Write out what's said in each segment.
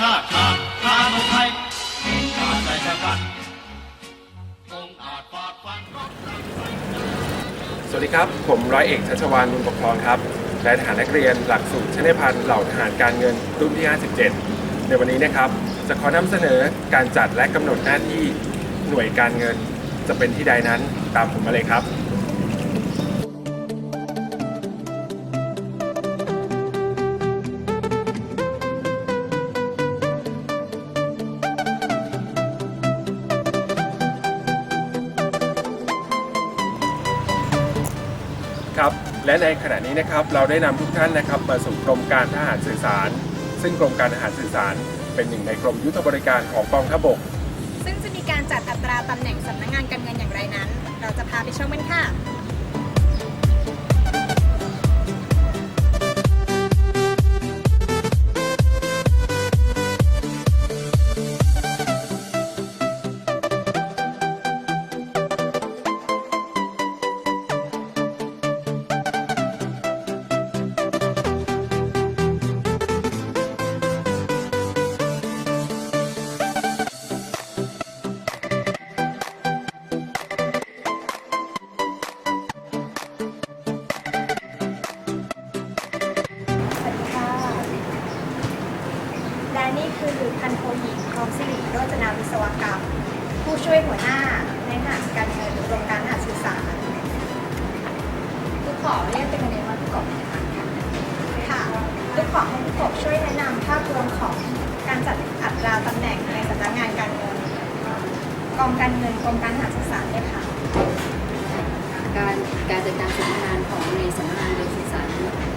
ชาติชาติชาติไทยชาติใจชะกันองอาจฟาดฟันรบสวัสดีครับ ผมร้อยเอกชัชวานบุญปกครองครับนายทหารนักเรียนหลักสูตรชนพันธ์เหล่าทหารการเงินรุ่นที่ 57 ในวันนี้นะครับ จะขอนำเสนอการจัดและกำหนดหน้าที่หน่วยการเงินจะเป็นที่ใดนั้นตามผมมาเลยครับ ครับและในขณะนี้นะครับเราได้นำทุกท่านนะครับมาสู่กรมการทหารสื่อสาร ซึ่งกรมการทหารสื่อสาร เป็นหนึ่งในกรมยุทธบริการของกองทัพบก ซึ่งจะมีการจัดอัตราตำแหน่งสำนักงานการเงินอย่างไรนั้น เราจะพาไปชมกันค่ะ คือพันโทหญิงทองสิริโรจนาวิศวกรรม ผู้ช่วยหัวหน้าในทหาการเงินกรมการหาสื่อสารลูกขอเรียกเป็นคะแนนว่าผู้กอบนะค่ะลูกขอให้ผู้กอบช่วยแนะนำภาพรวมของการจัดอัตราตำแหน่งในสำนักงานการเงินกองการเงินกรมการหาสื่อสารเนี่ยค่ะการการจัดการสำนักงานของในสำนักงานเรียสื่อสาร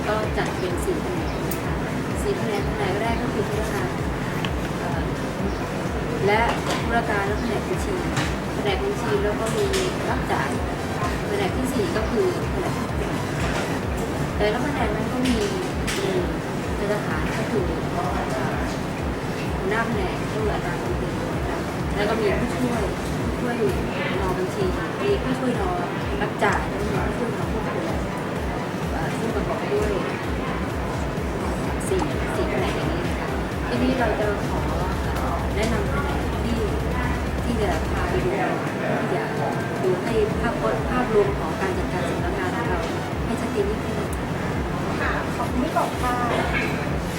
ก็จัดเป็นสี่แผนกสี่แผนกแผนกแรกก็คือธุรการ และธุรการและแผนกบัญชีแผนกบัญชีแล้วก็มีรับจ่ายแผนกที่สี่ก็คือแผนกแต่ละแผนกนั้นก็มีหนึ่งมาตรฐานก็คือเอ่อหัวหน้าแผนกก็คือาจารย์คนเป็นแล้วก็มีผู้ช่วยผู้ช่วยรอบัญชีมีผู้ช่วยรอรับจ่ายแล้วก็มีผู้ช่วยรอควบคุมซึ่งประกอบด้วยสี่สี่แผนกอย่างนี้นะคะทีนี้เราจะขอ แนะนำแผนที่ที่จะพาไปดูที่จะดูให้ภาพพจน์ภาพรวมของการจัดการสำนักงานของเราให้ชัดเจนยิ่งขึ้นค่ะขอบคุณพี่กค่ะ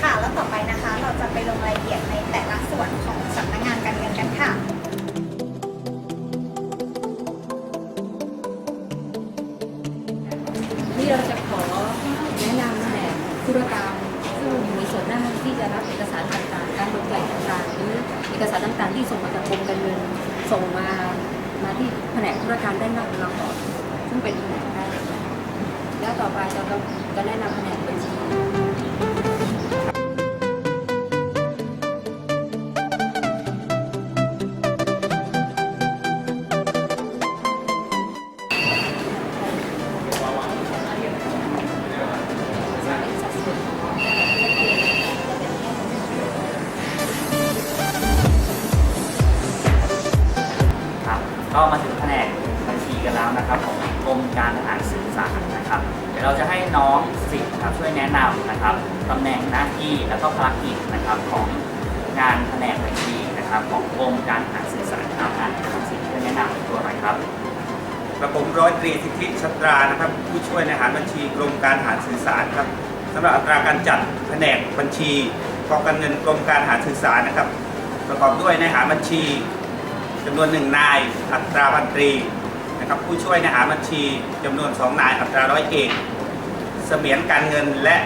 ค่ะแล้วต่อไปนะคะ เราจะไปลงรายละเอียดในแต่ละส่วนของสำนักงานการเงินกันค่ะที่เราจะขอแนะนำแผนธุรการ อยู่ในส่วนหน้าที่จะรับเอกสารต่างๆ การลงใหญ่ต่างๆ หรือเอกสารต่างๆ ที่ส่งมาจากกรมการเงิน ส่งมามาที่แผนกธุรการด้านหน้าของเราก่อนซึ่งเป็นแผนกแรกแล้วต่อไปเราจะจะแนะนำแผนก ก็มาถึงแผนกบัญชีกันแล้วนะครับของกรมการทหารสื่อสารนะครับ เดี๋ยวเราจะให้น้องสิทธิ์ครับช่วยแนะนำนะครับตำแหน่งหน้าที่แล้วก็ภารกิจนะครับของงานแผนกบัญชีนะครับของกรมการทหารสื่อสารครับน้องสิทธิ์ช่วยแนะนำตัวหน่อยครับกระผมร้อยตรีสิทธิชตรานะครับ ผู้ช่วยในหารบัญชีกรมการทหารสื่อสารครับสำหรับอัตราการจัดแผนกบัญชีกองการเงินกรมการทหารสื่อสารนะครับ ประกอบด้วยในหารบัญชี จำนวนหนึ่งนาย อัตราพันตรีนะครับผู้ช่วยในหาบัญชีจำนวนสองนาย อัตราร้อยเอกเสมียนการเงินและ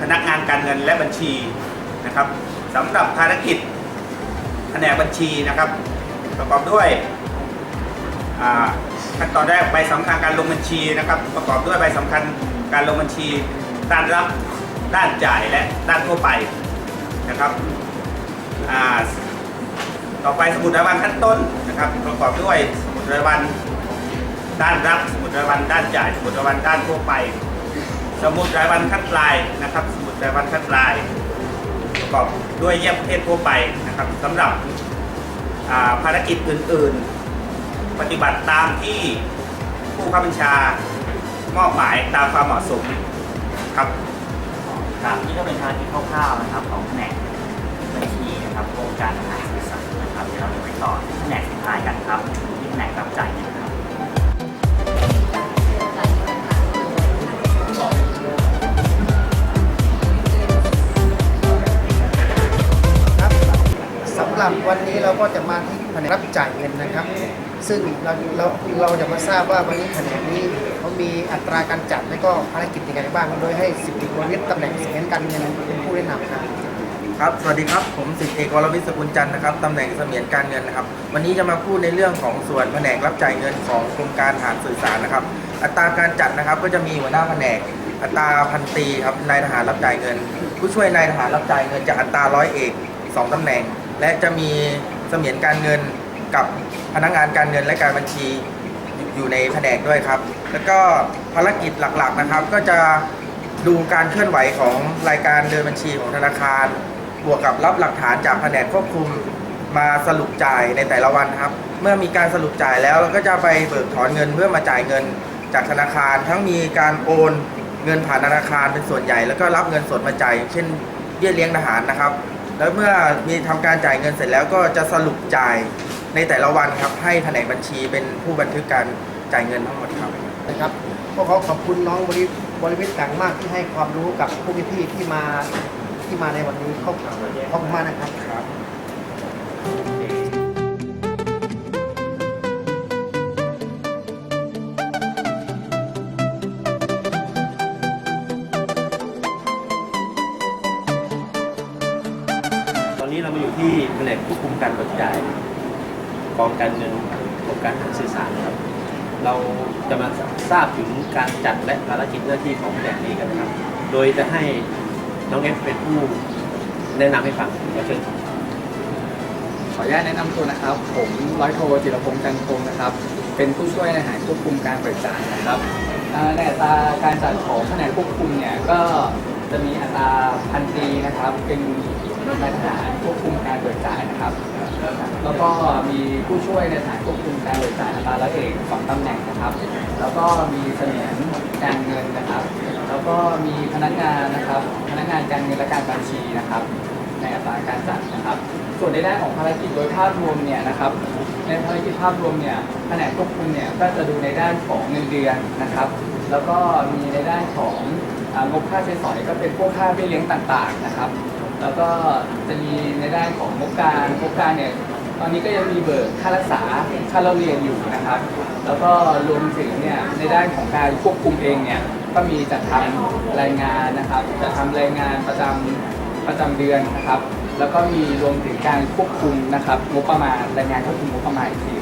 พนักงานการเงินและบัญชีนะครับสำหรับภารกิจแผนกบัญชีนะครับ ประกอบด้วยขั้นตอนแรกใบสำคัญการลงบัญชีนะครับ ประกอบด้วยใบสำคัญการลงบัญชีด้านรับด้านจ่ายและด้านทั่วไปนะครับ ต่อไปสมุดรายวันขั้นต้นนะครับประกอบด้วยสมุดรายวันด้านรับสมุดรายวันด้านจ่ายสมุดรายวันด้านทั่วไป สมุดรายวันขั้นปลายนะครับ สมุดรายวันขั้นปลาย ประกอบด้วยเยี่ยมประเภททั่วไปนะครับสำหรับภารกิจอื่น ๆ ปฏิบัติตามที่ผู้ข้าบัญชามอบหมายตามความเหมาะสมครับครับนี่ก็เป็นภารกิจคร่าวๆนะครับของแผนกบัญชีนะครับกรมการอาหารสื่อสา ครับเดี๋ยวเราจะไปต่อที่แผนกสุดท้ายกันครับที่แผนกรับจ่ายเงินครับครับสำหรับวันนี้เราก็จะมาที่แผนกรับจ่ายเงินนะครับ ซึ่งเราเราเราจะมาทราบว่าวันนี้แผนกนี้เขามีอัตราการจัดและก็ภารกิจยังไงบ้าง โดยให้สิบตรีวรวิทย์ตำแหน่งเสียนการเงินเป็นผู้แนะนำครับ ครับสวัสดีครับผมสิทธิเอกวรวิศสกุลจันทร์นะครับตำแหน่งเสมียนการเงินนะครับ วันนี้จะมาพูดในเรื่องของส่วนแผนกรับจ่ายเงินของกรมการทหารสื่อสารนะครับ อัตราการจัดนะครับก็จะมีหัวหน้าแผนก อัตราพันตีครับนายทหารรับจ่ายเงิน ผู้ช่วยนายทหารรับจ่ายเงินจากอัตราร้อยเอกสองตำแหน่ง และจะมีเสมียนการเงินกับพนักงานการเงินและการบัญชีอยู่ในแผนกด้วยครับ แล้วก็ภารกิจหลักๆนะครับก็จะดูการเคลื่อนไหวของรายการเดินบัญชีของธนาคาร บวกกับรับหลักฐานจากแผนกควบคุมมาสรุปจ่ายในแต่ละวันครับ เมื่อมีการสรุปจ่ายแล้วเราก็จะไปเบิกถอนเงินเพื่อมาจ่ายเงินจากธนาคาร ทั้งมีการโอนเงินผ่านธนาคารเป็นส่วนใหญ่ แล้วก็รับเงินสดมาจ่ายเช่นเบี้ยเลี้ยงทหารนะครับ แล้วเมื่อมีทำการจ่ายเงินเสร็จแล้วก็จะสรุปจ่ายในแต่ละวันครับ ให้แผนกบัญชีเป็นผู้บันทึกการจ่ายเงินทั้งหมดครับนะครับก็ขอขอบคุณน้องบริบริวิทย์ต่างมากที่ให้ความรู้กับพวกพี่ที่มา ที่มาในวันนี้ขอบขอบคุณมากนะครับตอนนี้เรามาอยู่ที่แผนกควบคุมการเบิกจ่ายกองการเงินกรมการทารสื่อสารครับ เราจะมาทราบถึงการจัดและภารกิจหน้าที่ของแผนกนี้กันนะครับ โดยจะให้ น้องเอฟเป็นผู้แนะนำให้ฟังขอเชิญขออนุญาตแนะนำตัวนะครับ ผมร้อยโทจิรพงษ์จันทงนะครับ เป็นผู้ช่วยในหารควบคุมการเปิดจ่ายนะครับอ่าในอัตราการจัดของแผนกควบคุมเนี่ยก็จะมีอัตราพันตีนะครับ เป็นนายทหารควบคุมการเปิดจ่ายนะครับ แล้วก็มีผู้ช่วยในฐานควบคุมการเบิกจ่ายอัตราละเอกสองตำแหน่งนะครับ แล้วก็มีเสมียนการเงินนะครับ แล้วก็มีพนักงานนะครับ พนักงานการเงินและการบัญชีนะครับในอัตราการจัดนะครับ ส่วนในด้านของภารกิจโดยภาพรวมเนี่ยนะครับในภารกิจภาพรวมเนี่ยแผนกควบคุมเนี่ยก็จะดูในด้านของเงินเดือนนะครับ แล้วก็มีในด้านของงบค่าใช้สอยก็เป็นพวกค่าเบี้ยเลี้ยงต่างๆนะครับ แล้วก็จะมีในด้านของงบกางงบกางเนี่ยตอนนี้ก็ยังมีเบิกค่ารักษาค่าเล่าเรียนอยู่นะครับ แล้วก็รวมถึงเนี่ยในด้านของการควบคุมเองเนี่ย ก็มีจัดทำรายงานนะครับจัดทำรายงานประจำประจำเดือนนะครับ แล้วก็มีรวมถึงการควบคุมนะครับงบประมาณรายงานควบคุมงบประมาณอีกที